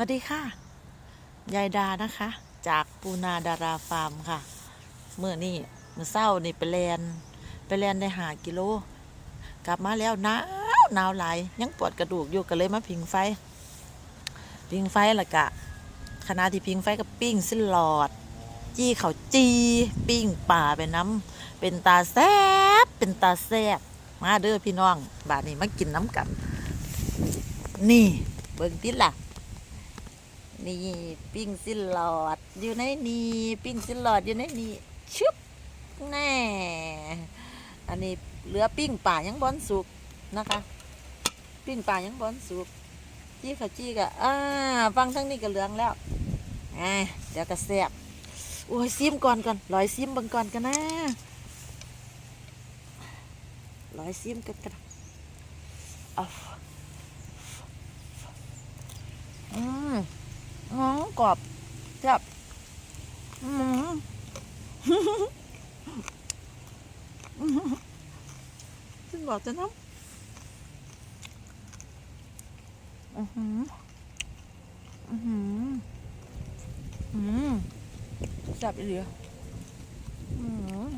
สวัสดีค่ะ ยายดานะคะ จากปูนาดาราฟาร์มค่ะเมื่อนี่เมื่อเศร้านี่ไปแลนไปแลนได้หากิโล กลับมาแล้วหนาวหนาวหลายยังปวดกระดูกอยู่ก็เลยมาพิงไฟ พิงไฟล้วก็ขณะที่พิงไฟก็ปิ้งสิ้นหลอด จี้เขาจีปิ้งป่าไปน้ำเป็นตาแซบเป็นตาแซบมาเด้อพี่น้องบาดนี้มากินน้ำกัน นี่ เบิ่งติดล่ะ นี่ปิ้งสินหลอดอยู่ในนี่ปิ้งสินหลอดอยู่ในนี่ชึบแน่อันนี้เหลือปิ้งป่ายังบอนสุกนะคะ ปิ้งป่ายังบอนสุกจี้ขจี้กะอ่าฟังทั้งนี้ก็เหลืองแล้วอ่าเดี๋ยวก็แซ่บโอ้ยซิมก่อนก่อนลอยซิมบิ่งก่อนกันนะลอยซิมกันกันเอาอืม อ๋อ กรอบจับอืมฉันบอกจะน้ำอือหือ อือหือ อืมจับอีเหลืออืม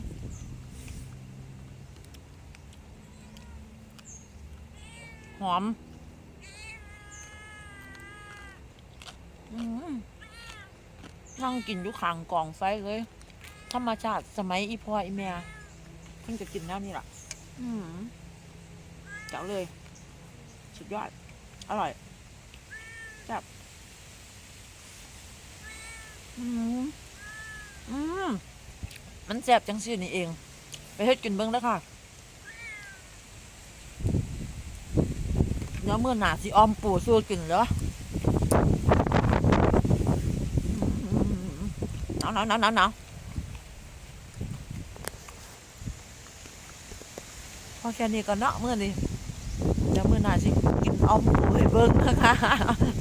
หอม อืม นั่งกินอยู่ข้างกองไฟเลย ธรรมชาติสมัยอีพ่ออีแม่เพิ่งจะกินแล้วนี่แหละอืมเจ๋วเลย สุดยอด อร่อยแซ่บอืมอืมมันแซ่บจังสินี่เอง ไปเฮ็ดกินเบิ้งแล้วค่ะเดี๋ยวมื่อหนาสิออมปูสู้กินเหรอ หนาวหนาวหนาวหนาวหนา